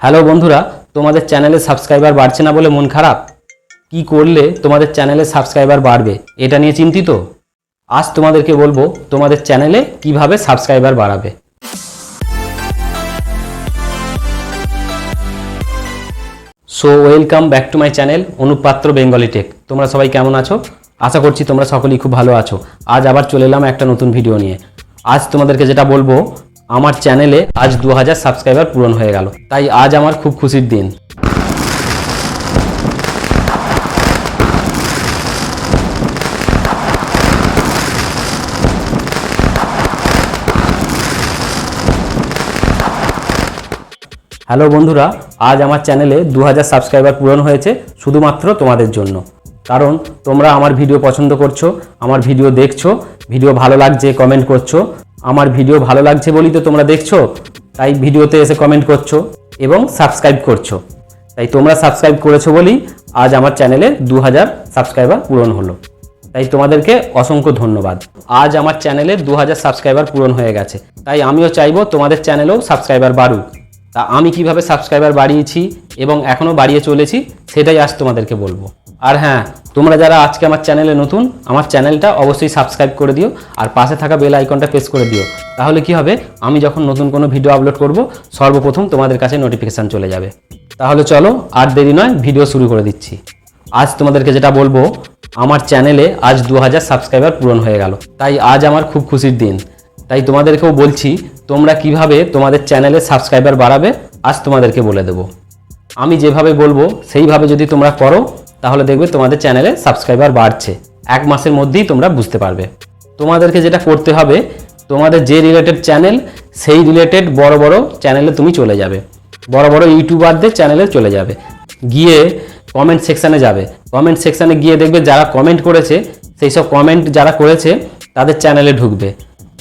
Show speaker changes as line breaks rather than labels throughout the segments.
Hello বন্ধুরা, তোমাদের চ্যানেলে সাবস্ক্রাইবার বাড়ছে না বলে মন খারাপ? কি করলে তোমাদের চ্যানেলে সাবস্ক্রাইবার বাড়বে? এটা নিয়ে চিন্তিত? আজ তোমাদেরকে বলব, তোমাদের চ্যানেলে কীভাবে সাবস্ক্রাইবার বাড়াবে। So welcome back to my channel অনুপাত্র Bengali tech তোমরা সবাই কেমন আছো? আশা করছি তোমরা সকলেই খুব ভালো আছো। আজ আবার চলে এলাম একটা নতুন ভিডিও নিয়ে। আজ তোমাদেরকে যেটা বলব আমার চ্যানেলে আজ দু হাজার সাবস্ক্রাইবার পূরণ হয়ে গেল। তাই আজ আমার খুব খুশির দিন। হ্যালো বন্ধুরা, আজ আমার চ্যানেলে দু হাজার সাবস্ক্রাইবার পূরণ হয়েছে শুধুমাত্র তোমাদের জন্য। কারণ তোমরা আমার ভিডিও পছন্দ করছ, আমার ভিডিও দেখছ ভিডিও ভালো লাগছে কমেন্ট করছ আমার ভিডিও ভালো লাগছে বলেই তো তোমরা দেখছ, তাই ভিডিওতে এসে কমেন্ট করছ এবং সাবস্ক্রাইব করছ। তাই তোমরা সাবস্ক্রাইব করেছ বলেই আজ আমার চ্যানেলে দু হাজার সাবস্ক্রাইবার পূরণ হলো। তাই তোমাদেরকে অসংখ্য ধন্যবাদ। আজ আমার চ্যানেলে দু হাজার সাবস্ক্রাইবার পূরণ হয়ে গেছে। তাই আমিও চাইব তোমাদের চ্যানেলেও সাবস্ক্রাইবার বাড়ুক। তা আমি কীভাবে সাবস্ক্রাইবার বাড়িয়েছি এবং এখনও বাড়িয়ে চলেছি, সেটাই আজ তোমাদেরকে বলব। আর হ্যাঁ তোমরা যারা আজকে আমার চ্যানেলে নতুন, আমার চ্যানেলটা অবশ্যই সাবস্ক্রাইব করে দিও আর পাশে থাকা বেল আইকনটা প্রেস করে দিও। তাহলে কি হবে? আমি যখন নতুন কোনো ভিডিও আপলোড করব, সর্বপ্রথম তোমাদের কাছে নোটিফিকেশান চলে যাবে। তাহলে চলো, আর দেরি নয় ভিডিও শুরু করে দিচ্ছি। আজ তোমাদেরকে যেটা বলব, আমার চ্যানেলে আজ দু হাজার সাবস্ক্রাইবার পূরণ হয়ে গেল। তাই আজ আমার খুব খুশির দিন। তাই তোমাদেরকেও বলছি তোমরা কীভাবে তোমাদের চ্যানেলে সাবস্ক্রাইবার বাড়াবে, আজ তোমাদেরকে বলে দেবো। আমি যেভাবে বলব, সেইভাবে যদি তোমরা করো, তাহলে দেখবে তোমাদের চ্যানেলে সাবস্ক্রাইবার বাড়ছে। এক মাসের মধ্যেই তোমরা বুঝতে পারবে। তোমাদেরকে যেটা করতে হবে, তোমাদের যে রিলেটেড চ্যানেল, সেই রিলেটেড বড় বড় চ্যানেলে তুমি চলে যাবে। বড় বড় ইউটিউবারদের চ্যানেলে চলে যাবে। গিয়ে কমেন্ট সেকশানে যাবে। কমেন্ট সেকশানে গিয়ে দেখবে যারা কমেন্ট করেছে, সেই সব কমেন্ট যারা করেছে, তাদের চ্যানেলে ঢুকবে।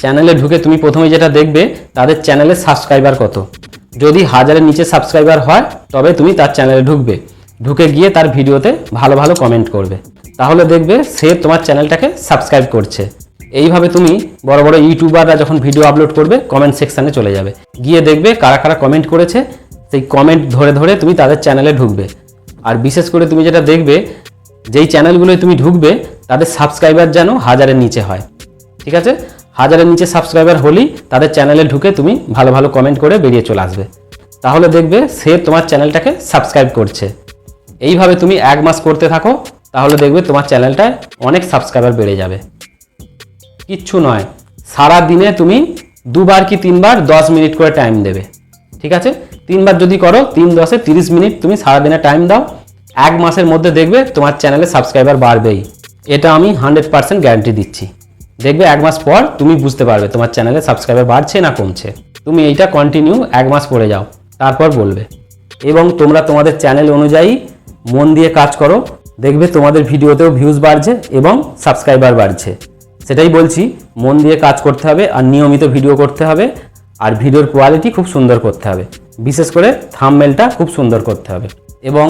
চ্যানেলে ঢুকে তুমি প্রথমে যেটা দেখবে, তাদের চ্যানেলে সাবস্ক্রাইবার কত। যদি হাজারের নিচে সাবস্ক্রাইবার হয়, তবে তুমি তার চ্যানেলে ঢুকবে। ঢুকে গিয়ে তার ভিডিওতে ভালো ভালো কমেন্ট করবে। তাহলে দেখবে সে তোমার চ্যানেলটাকে সাবস্ক্রাইব করছে। এইভাবে তুমি বড় বড় ইউটিউবাররা যখন ভিডিও আপলোড করবে কমেন্ট সেকশানে চলে যাবে। গিয়ে দেখবে কারা কারা কমেন্ট করেছে, সেই কমেন্ট ধরে ধরে তুমি তাদের চ্যানেলে ঢুকবে। আর বিশেষ করে তুমি যেটা দেখবে, যেই চ্যানেলগুলোয় তুমি ঢুকবে, তাদের সাবস্ক্রাইবার যেন হাজারের নিচে হয়। ঠিক আছে? হাজারের নিচে সাবস্ক্রাইবার হলেই তাদের চ্যানেলে ঢুকে তুমি ভালো ভালো কমেন্ট করে বেরিয়ে চলে আসবে। তাহলে দেখবে সে তোমার চ্যানেলটাকে সাবস্ক্রাইব করছে। এইভাবে তুমি এক মাস করতে থাকো, তাহলে দেখবে তোমার চ্যানেলটায় অনেক সাবস্ক্রাইবার বেড়ে যাবে। কিচ্ছু নয়, সারা দিনে তুমি দুবার কি তিনবার দশ মিনিট করে টাইম দেবে, ঠিক আছে? তিনবার যদি করো, তিন দশে তিরিশ মিনিট তুমি সারাদিনে টাইম দাও। এক মাসের মধ্যে দেখবে তোমার চ্যানেলে সাবস্ক্রাইবার বাড়বেই। এটা আমি হান্ড্রেড পার্সেন্ট গ্যারান্টি দিচ্ছি। দেখবে এক মাস পর তুমি বুঝতে পারবে, তোমার চ্যানেলে সাবস্ক্রাইবার বাড়ছে না কমছে। তুমি এইটা কন্টিনিউ এক মাস পরে যাও, তারপর বলবে। এবং তোমরা তোমাদের চ্যানেল অনুযায়ী মন দিয়ে কাজ করো, দেখবে তোমাদের ভিডিওতেও ভিউজ বাড়ছে এবং সাবস্ক্রাইবার বাড়ছে। সেটাই বলছি, মন দিয়ে কাজ করতে হবে আর নিয়মিত ভিডিও করতে হবে আর ভিডিওর কোয়ালিটি খুব সুন্দর করতে হবে। বিশেষ করে থামমেলটা খুব সুন্দর করতে হবে। এবং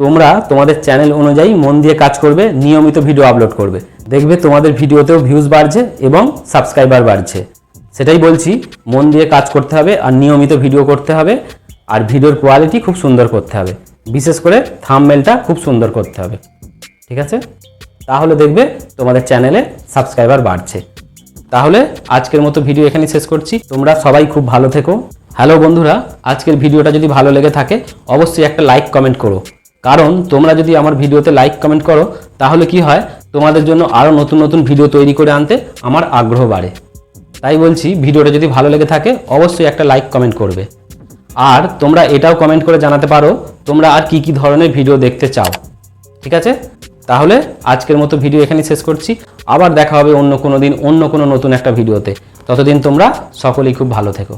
তোমরা তোমাদের চ্যানেল অনুযায়ী মন দিয়ে কাজ করবে, নিয়মিত ভিডিও আপলোড করবে। দেখবে তোমাদের ভিডিওতেও ভিউজ বাড়ছে এবং সাবস্ক্রাইবার বাড়ছে। সেটাই বলছি, মন দিয়ে কাজ করতে হবে আর নিয়মিত ভিডিও করতে হবে আর ভিডিওর কোয়ালিটি খুব সুন্দর করতে হবে। বিশেষ করে থামমেলটা খুব সুন্দর করতে হবে। ঠিক আছে? তাহলে দেখবে তোমাদের চ্যানেলে সাবস্ক্রাইবার বাড়ছে। তাহলে আজকের মতো ভিডিও এখানে শেষ করছি। তোমরা সবাই খুব ভালো থেকো। হ্যালো বন্ধুরা, আজকের ভিডিওটা যদি ভালো লেগে থাকে, অবশ্যই একটা লাইক কমেন্ট করো। কারণ তোমরা যদি আমার ভিডিওতে লাইক কমেন্ট করো, তাহলে কি হয়? তোমাদের জন্য আরও নতুন নতুন ভিডিও তৈরি করে আনতে আমার আগ্রহ বাড়ে। তাই বলছি, ভিডিওটা যদি ভালো লেগে থাকে, অবশ্যই একটা লাইক কমেন্ট করবে। আর তোমরা এটাও কমেন্ট করে জানাতে পারো, তোমরা আর কি কি ধরনের ভিডিও দেখতে চাও। ঠিক আছে? তাহলে আজকের মতো ভিডিও এখানে শেষ করছি। আবার দেখা হবে অন্য কোনো দিন অন্য কোনো নতুন একটা ভিডিওতে ততদিন তোমরা সকলেই খুব ভালো থেকো।